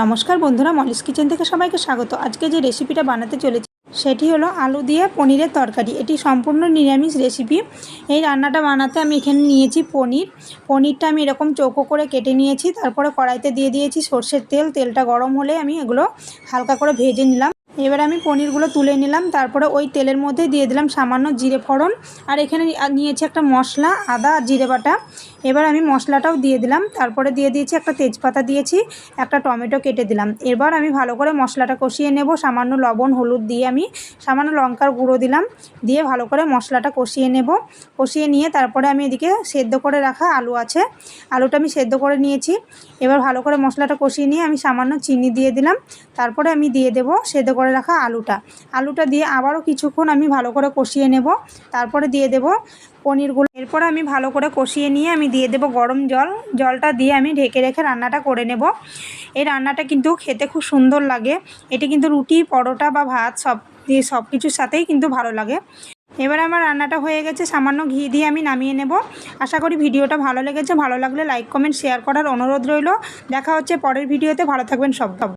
নমস্কার বন্ধুরা, Molly's kitchen থেকে সবাইকে স্বাগত। আজকে যে রেসিপিটা বানাতে চলেছি, সেটি হলো আলু দিয়ে পনিরের তরকারি। এটি সম্পূর্ণ নিরামিষ রেসিপি এই রান্নাটা বানাতে আমি এখানে নিয়েছি পনির। পনিরটা আমি এরকম চৌকো করে কেটে নিয়েছি, তারপরে কড়াইতে দিয়ে দিয়েছি সর্ষের তেল। তেলটা গরম হলে আমি এগুলো হালকা করে ভেজে নিলাম। এবার আমি পনিরগুলো তুলে নিলাম, তারপরে ওই তেলের মধ্যে দিয়ে দিলাম সামান্য জিরে ফোড়ন, আর এখানে নিয়েছি একটা মশলা, আদা আর জিরে বাটা। এবার আমি মশলাটাও দিয়ে দিলাম, তারপরে দিয়ে দিয়েছি একটা তেজপাতা দিয়েছি, একটা টমেটো কেটে দিলাম। এবার আমি ভালো করে মশলাটা কষিয়ে নেব, সামান্য লবণ, হলুদ দিয়ে আমি সামান্য লঙ্কার গুঁড়ো দিলাম, দিয়ে ভালো করে মশলাটা কষিয়ে নেব। কষিয়ে নিয়ে তারপরে আমি এদিকে সেদ্ধ করে রাখা আলু আছে, আলুটা আমি সেদ্ধ করে নিয়েছি। এবার ভালো করে মশলাটা কষিয়ে নিয়ে আমি সামান্য চিনি দিয়ে দিলাম, তারপরে আমি দিয়ে দেব সেদ্ধ করে রাখা আলুটা। আলুটা দিয়ে আবারও কিছুক্ষণ আমি ভালো করে কষিয়ে নেব। তারপরে দিয়ে দেব পনিরগুলো। এরপর আমি ভালো করে কষিয়ে নিয়ে আমি দিয়ে দেব গরম জল। জলটা দিয়ে আমি ঢেকে রেখে রান্নাটা করে নেব। এই রান্নাটা কিন্তু খেতে খুব সুন্দর লাগে। এটি কিন্তু রুটি, পরোটা বা ভাত সব দিয়ে সব কিছুর সাথেই কিন্তু ভালো লাগে। এবার আমার রান্নাটা হয়ে গেছে। সামান্য ঘি দিয়ে আমি নামিয়ে নেব। আশা করি ভিডিওটা ভালো লেগেছে। ভালো লাগলে লাইক, কমেন্ট, শেয়ার করার অনুরোধ রইল। দেখা হচ্ছে পরের ভিডিওতে। ভালো থাকবেন সব।